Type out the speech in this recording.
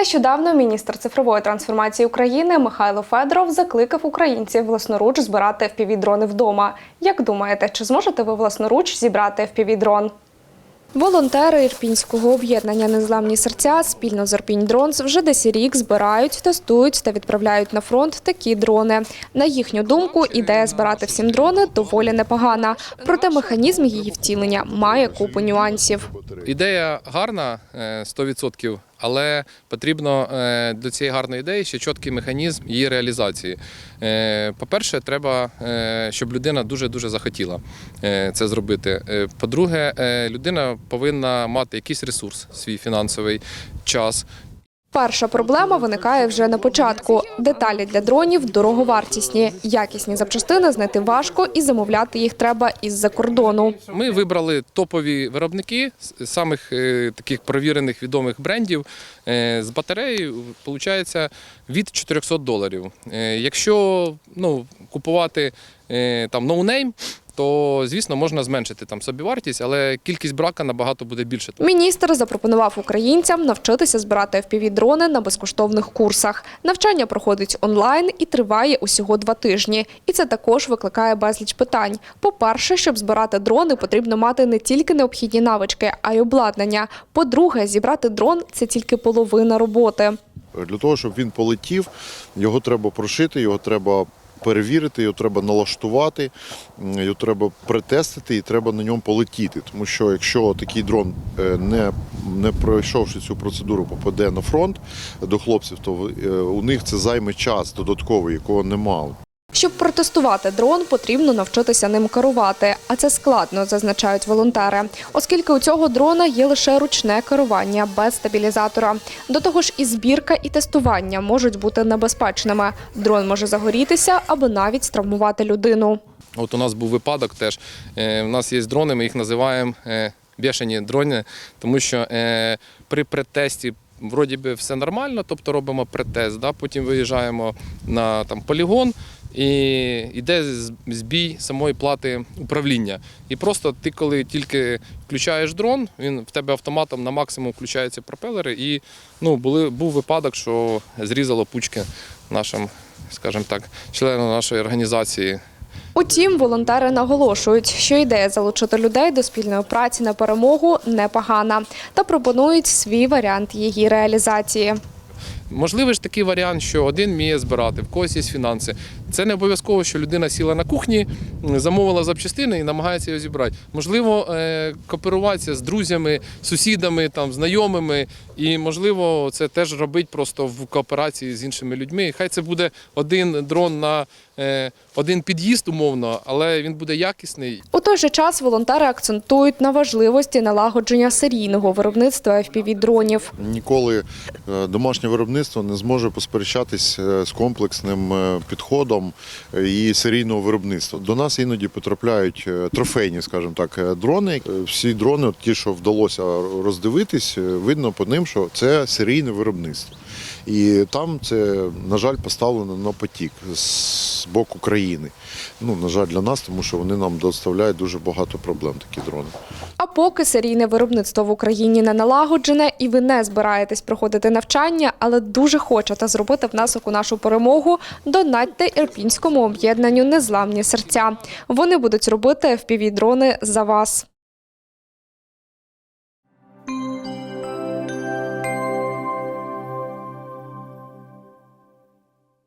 Нещодавно міністр цифрової трансформації України Михайло Федоров закликав українців власноруч збирати FPV-дрони вдома. Як думаєте, чи зможете ви власноруч зібрати FPV-дрон? Волонтери Ірпінського об'єднання Незламні серця спільно з Ірпінь Дронс вже десь рік збирають, тестують та відправляють на фронт такі дрони. На їхню думку, ідея збирати всім дрони доволі непогана. Проте механізм її втілення має купу нюансів. Ідея гарна е, 100%, але потрібно е, до цієї гарної ідеї ще чіткий механізм її реалізації. Е, По-перше, треба, е, щоб людина дуже-дуже захотіла це зробити. По-друге, людина повинна мати якийсь ресурс, свій фінансовий час. Перша проблема виникає вже на початку. Деталі для дронів дороговартісні. Якісні запчастини знайти важко і замовляти їх треба із-за кордону. Ми вибрали топові виробники з самих е, таких провірених відомих брендів е, з батареєю, виходить від 400 доларів. Е, Якщо ну, купувати е, там ноунейм, то звісно можна зменшити там собівартість, але кількість брака набагато буде більше. Міністр запропонував українцям навчитися збирати FPV-дрони на безкоштовних курсах. Навчання проходить онлайн і триває усього два тижні. І це також викликає безліч питань. По-перше, щоб збирати дрони, потрібно мати не тільки необхідні навички, а й обладнання. По-друге, зібрати дрон це тільки половина роботи. Для того, щоб він полетів, його треба прошити, його треба перевірити, його треба налаштувати, його треба притестити і треба на ньому полетіти. Тому що якщо такий дрон, е, не, не пройшовши цю процедуру, попаде на фронт до хлопців, то е, у них це займе час додатковий, якого нема. Протестувати дрон, потрібно навчитися ним керувати. А це складно, зазначають волонтери, оскільки у цього дрона є лише ручне керування без стабілізатора. До того ж, і збірка, і тестування можуть бути небезпечними. Дрон може загорітися або навіть травмувати людину. От у нас був випадок теж. Е, У нас є дрони, ми їх називаємо е, бешені дрони, тому що е, при предтесті вроді би все нормально, тобто робимо предтест, да? потім виїжджаємо на там, полігон. І йде збій самої плати управління. І просто ти, коли тільки включаєш дрон, він в тебе автоматом на максимум включаються пропелери. І ну, були, був випадок, що зрізало пучки нашим, скажімо так, членам нашої організації. Утім, волонтери наголошують, що ідея залучити людей до спільної праці на перемогу непогана та пропонують свій варіант її реалізації. Можливий ж такий варіант, що один вміє збирати, в когось є фінанси. Це не обов'язково, що людина сіла на кухні, замовила запчастини і намагається його зібрати. Можливо, е, кооперуватися з друзями, сусідами, там, знайомими, і можливо, це теж робити просто в кооперації з іншими людьми. Хай це буде один дрон на е, один під'їзд, умовно, але він буде якісний У той же час волонтери акцентують на важливості налагодження серійного виробництва FPV-дронів. Ніколи е, домашнє виробництво не зможе посперечатись е, з комплексним підходом і серійного виробництва. До нас іноді потрапляють трофейні, скажімо так, дрони. Всі дрони, ті, що вдалося роздивитись, видно по ним, що це серійне виробництво. І там це, на жаль, поставлено на потік з боку країни. Ну, на жаль, для нас, тому що вони нам доставляють дуже багато проблем, такі дрони. А поки серійне виробництво в Україні не налагоджене, і ви не збираєтесь проходити навчання, але дуже хочете зробити внесок у нашу перемогу, донатьте ірпінському об'єднанню Незламні серця. Вони будуть робити FPV-дрони за вас.